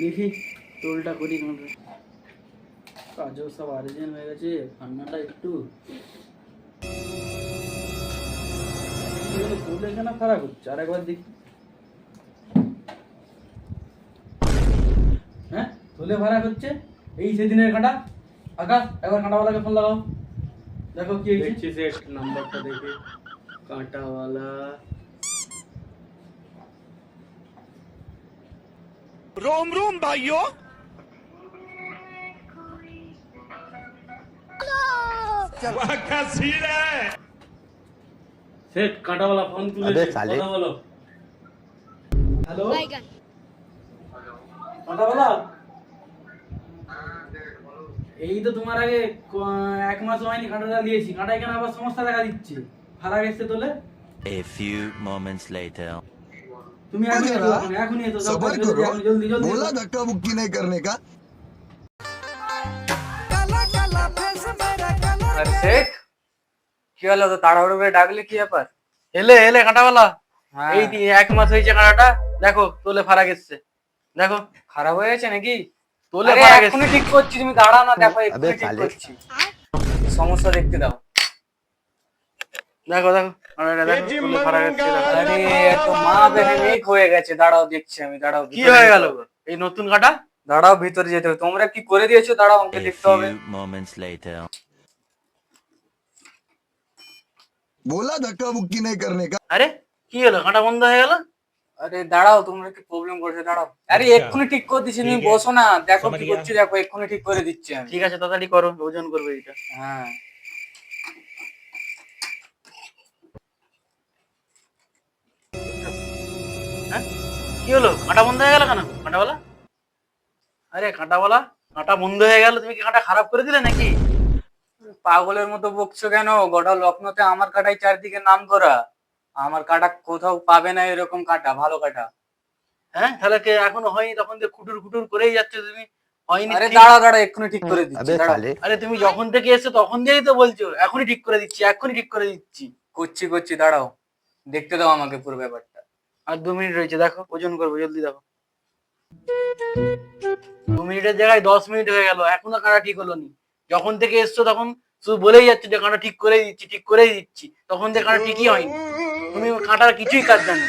দেখি, টোলটা করি কাজও সব আর্জেন্ট হয়ে গেছে ঠান্ডাটা একটু। টোলে কেন খারাপ হচ্ছে, আর একবার দেখি। হ্যাঁ তোলে খারাপ হচ্ছে, এই সেদিনের কাঁটা আকাশ, একবার কাঁটাওয়ালাকে ফোন লাগাও। দেখো কি হয়েছে। নাম্বারটা দেখে। কাঁটাওয়ালা। रोम रोम भाइयों वाह क्या सीन है সেট কাঁটাওয়ালা ফোন আবে তুলেছে সালে। কথা বলো হ্যালো কাঁটাওয়ালা এই তো তোমার আগে ক- এক মাস হয়নি কাঁটাটা দিয়েছি কাঁটায় কেন আবার সমস্যা দেখা দিচ্ছে ফারাক এসছে তোলে A few moments later. তুমি এখনই এসো ওখানে, এখনই এসো সব सबर জলদি, करो এখনই, জলদি জলদি बोला এসো। धक्का मुक्की नहीं करने का আরে শেখ কি হলো তো তাড়াহুড়ো করে ডাকলে কি ব্যাপার এলে এলে কাঁটাওয়ালা হ্যাঁ। এই দি- এক মাস হয়েছে কাঁটাটা দেখো তোলে ফারাক এসছে দেখো খারাপ হয়ে গেছে নাকি তোলে আরে ফারাক এখনই এসছে ঠিক করছি তুমি দাঁড়াও না দেখো এক্ষুনি আবে ঠিক সালে। করছি সমস্যা দেখতে দাও দেখো দেখো। মা বেহে মেক হয়ে গেছে দাঁড়াও দেখছি আমি দাঁড়াও কি হয়ে গেল? এই নতুন কাটা? দাঁড়াও ভিতরে যেতে হবে তোমরা কি করে দিয়েছ? দাঁড়াও আমাকে দেখতে হবে। মোমেন্টস লেটার বলা ধাক্কা বুক্কি নাই করনে কা আরে কি হলো? কাটা বন্ধ হয়ে গেল? আরে দাঁড়াও তোমরা কি প্রবলেম করছ? দাঁড়াও। আরে এক্ষুনি ঠিক করে দিচ্ছি তুমি বসো না দেখো কি করছি দেখো এক্ষুনি ঠিক করে দিচ্ছি আমি। ঠিক আছে তাড়াতাড়ি করো ওজন করবে এটা হ্যাঁ। হ্যাঁ? কি হলো? কাঁটা বন্ধ হয়ে গেল কেন? কাঁটাওয়ালা? আরে কাঁটাওয়ালা কাঁটা বন্ধ হয়ে গেল তুমি কি কাঁটা খারাপ করে দিলে নাকি? পাগলের মতো বকছো কেন? গোটা লখনৌতে আমার কাটাই চারদিকে নাম করা আমার কাঁটা কোথাও পাবে না এরকম কাঁটা ভালো কাঁটা। হ্যাঁ? তাহলে কে এখনও হয়নি তখন যে খুটুর খুটুর করেই যাচ্ছে তুমি? হয়নি আরে দাঁড়া দাঁড়া এক্ষুনি ঠিক করে দিচ্ছি আরে তুমি যখন থেকে এসে তখন দিয়েই তো বলছো এখনই ঠিক করে দিচ্ছি এখনই ঠিক করে দিচ্ছি। করছি করছি দাঁড়াও। দেখতে দাও আমাকে পুরো ব্যাপারটা। আর দু মিনিট রয়েছে, দেখো, ওজন করব, জলদি দেখো। দু মিনিটের জায়গায় দশ মিনিট হয়ে গেল, এখনও কাঁটা ঠিক হলো নি। যখন থেকে এসছো তখন শুধু বলেই যাচ্ছে যে কাঁটা ঠিক করেই দিচ্ছি, ঠিক করেই দিচ্ছি, তখন যে কাঁটা ঠিকই হয়নি। তুমি কাঁটার কিছুই কাজ জানো।